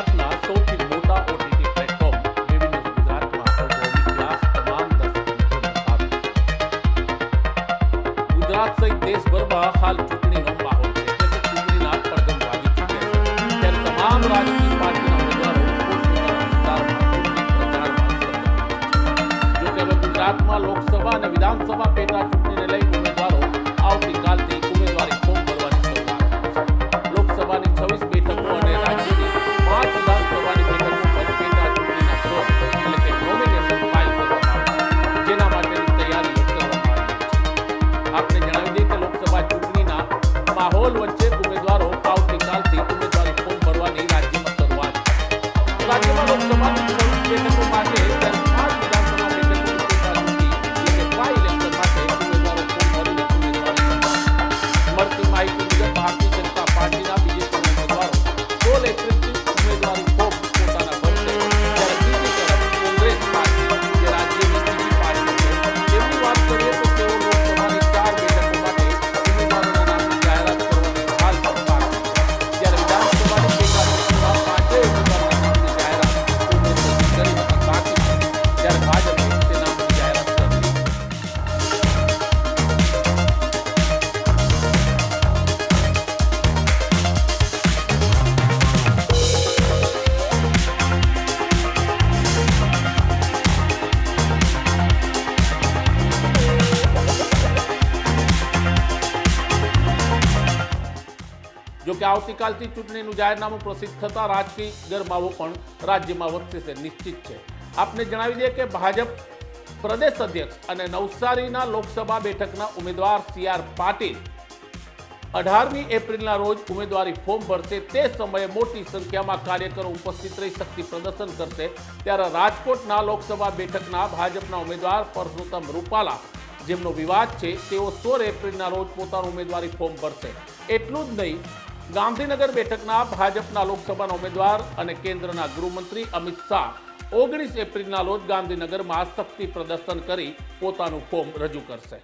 ગુજરાતના સૌથી મોટા ઓટીટી પ્લેટફોર્મ બેબી ન્યૂઝ ગુજરાતમાં. સૌગૌરવી ક્લાસ તમામ દર્શક ગુજરાત સહિત દેશભરમાં હાલ ચૂંટણીનો માહોલ છે. ચૂંટણીના પડઘમ વાગી ચૂક્યા ત્યારે તમામ રાજકીય પાર્ટીના ઉમેદવારો જોકે હવે ગુજરાતમાં લોકસભા અને વિધાનસભા પેટા ચૂંટણીને લઈ ઉમેદવારો આવતીકાલથી આવતીકાલથી ઉમેદવારી ફોર્મ ભરવાની રાજ્યમાં શરૂઆત કરશે. રાજ્યમાં લોકસભાની છવ્વીસ બેઠકો માટે જો કે આવતીકાલથી ચૂંટણીનું જાહેરનામું પ્રસિદ્ધ થતા રાજકીય ગરમાવો પણ રાજ્યમાં વધશે નિશ્ચિત છે. આપને જણાવી દઈએ કે ભાજપ પ્રદેશ અધ્યક્ષ અને નવસારીના લોકસભા બેઠકના ઉમેદવાર સી આર પાટીલ અઢારમી એપ્રિલના રોજ ઉમેદવારી ફોર્મ ભરશે. તે સમયે મોટી સંખ્યામાં કાર્યકરો ઉપસ્થિત રહી શક્તિ પ્રદર્શન કરશે. ત્યારે રાજકોટના લોકસભા બેઠકના ભાજપના ઉમેદવાર પરસોત્તમ રૂપાલા, જેમનો વિવાદ છે, તેઓ સોળ એપ્રિલના રોજ પોતાનું ઉમેદવારી ફોર્મ ભરશે. એટલું જ નહીં ગાંધીનગર બેઠકના ભાજપના લોકસભાના ઉમેદવાર અને કેન્દ્રના ગૃહમંત્રી અમિત શાહ ઓગણીસ એપ્રિલના રોજ ગાંધીનગરમાં શક્તિ પ્રદર્શન કરી પોતાનું ફોર્મ રજૂ કરશે.